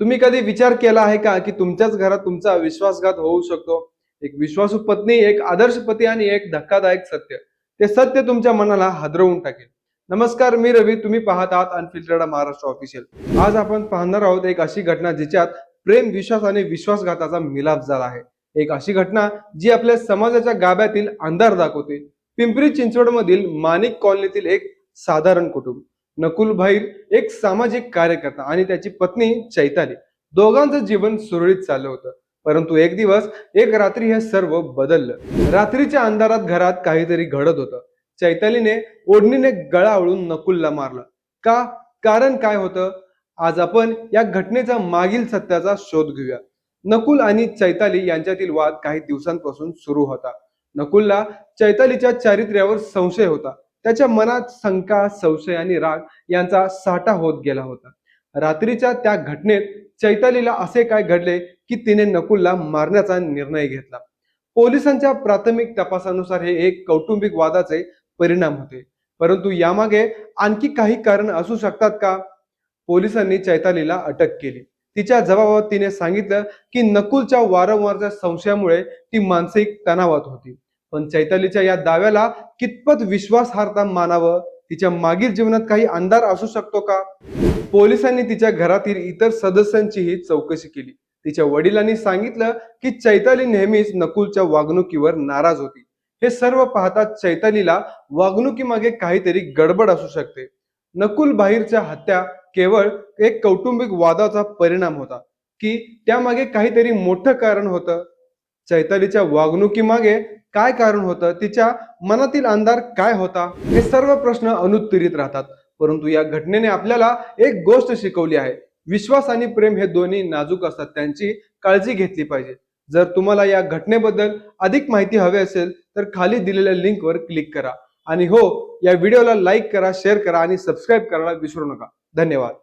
तुम्ही कधी विचार केला आहे का की तुमच्याच घरात तुमचा विश्वासघात होऊ शकतो? एक विश्वासू पत्नी एक आदर्श पती आणि एक धक्कादायक सत्य. ते सत्य तुमच्या मनाला हादरवून टाकेल. नमस्कार मी रवी. तुम्ही पाहत आहात अनफिल्टर्ड महाराष्ट्र ऑफिशियल आज आपण पाहणार आहोत एक अशी घटना जिच्यात प्रेम विश्वास आणि विश्वासघाताचा मिलाप झाला आहे. एक अशी घटना जी आपल्या समाजाच्या गाभ्यातील अंधार दाखवते. पिंपरी चिंचवड मधील माणिक कॉलनीतील एक साधारण कुटुंब. नकुल भाईर एक सामाजिक कार्यकर्ता आणि त्याची पत्नी चैताली. दोघांचं जीवन सुरळीत चाललं होतं. परंतु एक दिवस एक रात्री हे सर्व बदललं. रात्रीच्या अंधारात घरात काहीतरी घडत होतं. चैतालीने ओढणीने गळावळून नकुलला मारलं. का? कारण काय होतं? आज आपण या घटनेचा मागील सत्याचा शोध घेऊया. नकुल आणि चैताली यांच्यातील वाद काही दिवसांपासून सुरू होता. नकुलला चैतालीच्या चारित्र्यावर संशय होता. त्याच्या मनात शंका संशय आणि राग यांचा साठा होत गेला होता. रात्रीच्या त्या घटनेत चैतालीला असे काय घडले की तिने नकुलला मारण्याचा निर्णय घेतला. पोलिसांच्या प्राथमिक तपासानुसार हे एक कौटुंबिक वादाचे परिणाम होते. परंतु यामागे आणखी काही कारण असू शकतात का? पोलिसांनी चैतालीला अटक केली. तिच्या जबाबात तिने सांगितलं की नकुलच्या वारंवारच्या संशयामुळे ती मानसिक तणावात होती. पण चैतालीच्या या दाव्याला कितपत विश्वासार्हता मानावं? तिच्या मागील जीवनात काही अंधार असू शकतो का? पोलिसांनी तिच्या घरातील इतर सदस्यांचीही चौकशी केली. तिच्या वडिलांनी सांगितलं की चैताली नेहमीच नकुलच्या वागणुकीवर नाराज होती. हे सर्व पाहता चैतालीला वागणुकीमागे काहीतरी गडबड असू शकते. नकुल बाहेरच्या हत्या केवळ एक कौटुंबिक वादाचा परिणाम होता की त्यामागे काहीतरी मोठं कारण होतं. चैतालीच्या वागणुकीमागे काय कारण होतं? तिच्या मनातील अंधार काय होता? हे सर्व प्रश्न अनुत्तरित राहतात. परंतु या घटनेने आपल्याला एक गोष्ट शिकवली आहे. विश्वास आणि प्रेम हे दोन्ही नाजूक असतात. त्यांची काळजी घेतली पाहिजे. जर तुम्हाला या घटनेबद्दल अधिक माहिती हवी असेल तर खाली दिलेल्या लिंकवर क्लिक करा. आणि हो या व्हिडिओला लाईक करा शेअर करा आणि सबस्क्राईब करायला विसरू नका. धन्यवाद.